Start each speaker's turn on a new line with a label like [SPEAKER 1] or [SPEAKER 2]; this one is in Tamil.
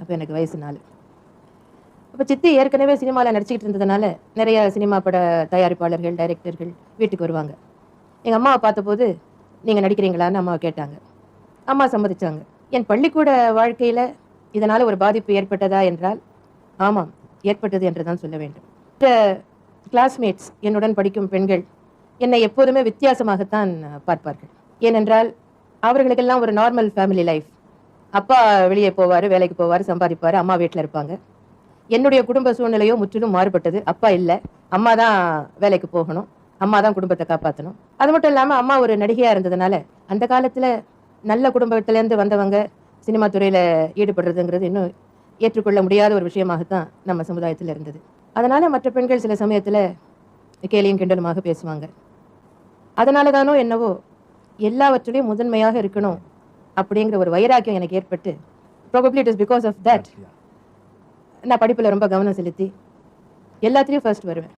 [SPEAKER 1] அப்போ எனக்கு வயசு நாலு. அப்போ சித்தி ஏற்கனவே சினிமாவில் நடிச்சுக்கிட்டு இருந்ததுனால நிறைய சினிமா பட தயாரிப்பாளர்கள் டைரக்டர்கள் வீட்டுக்கு வருவாங்க. எங்கள் அம்மாவை பார்த்தபோது நீங்கள் நடிக்கிறீங்களான்னு அம்மாவை கேட்டாங்க. அம்மா சம்மதிச்சாங்க. என் பள்ளிக்கூட வாழ்க்கையில் இதனால் ஒரு பாதிப்பு ஏற்பட்டதா என்றால் ஆமாம் ஏற்பட்டது என்று தான் சொல்ல வேண்டும். மற்ற கிளாஸ்மேட்ஸ் என்னுடன் படிக்கும் பெண்கள் என்னை எப்போதுமே வித்தியாசமாகத்தான் பார்ப்பார்கள். ஏனென்றால் அவர்களுக்கெல்லாம் ஒரு நார்மல் ஃபேமிலி லைஃப் அப்பா வெளியே போவார் வேலைக்கு போவார் சம்பாதிப்பார் அம்மா வீட்டில் இருப்பாங்க. என்னுடைய குடும்ப சூழ்நிலையோ முற்றிலும் மாறுபட்டது. அப்பா இல்லை. அம்மா தான் வேலைக்கு போகணும். அம்மா தான் குடும்பத்தை காப்பாற்றணும் அது மட்டும் இல்லாமல் அம்மா ஒரு நடிகையாக இருந்ததுனால அந்த காலத்தில் நல்ல குடும்பத்திலேருந்து வந்தவங்க சினிமா துறையில் ஈடுபடுறதுங்கிறது இன்னும் ஏற்றுக்கொள்ள முடியாத ஒரு விஷயமாகத்தான் நம்ம சமுதாயத்தில் இருந்தது. அதனால் மற்ற பெண்கள் சில சமயத்தில் கேலியும் கிண்டலுமாக பேசுவாங்க. அதனால தானோ என்னவோ எல்லாவற்றிலையும் முதன்மையாக இருக்கணும் அப்படிங்கிற ஒரு வைராக்கியம் எனக்கு ஏற்பட்டு probably it is because of that நான் படிப்பில் ரொம்ப கவனம் செலுத்தி எல்லாத்துலேயும் ஃபர்ஸ்ட் வருவேன்.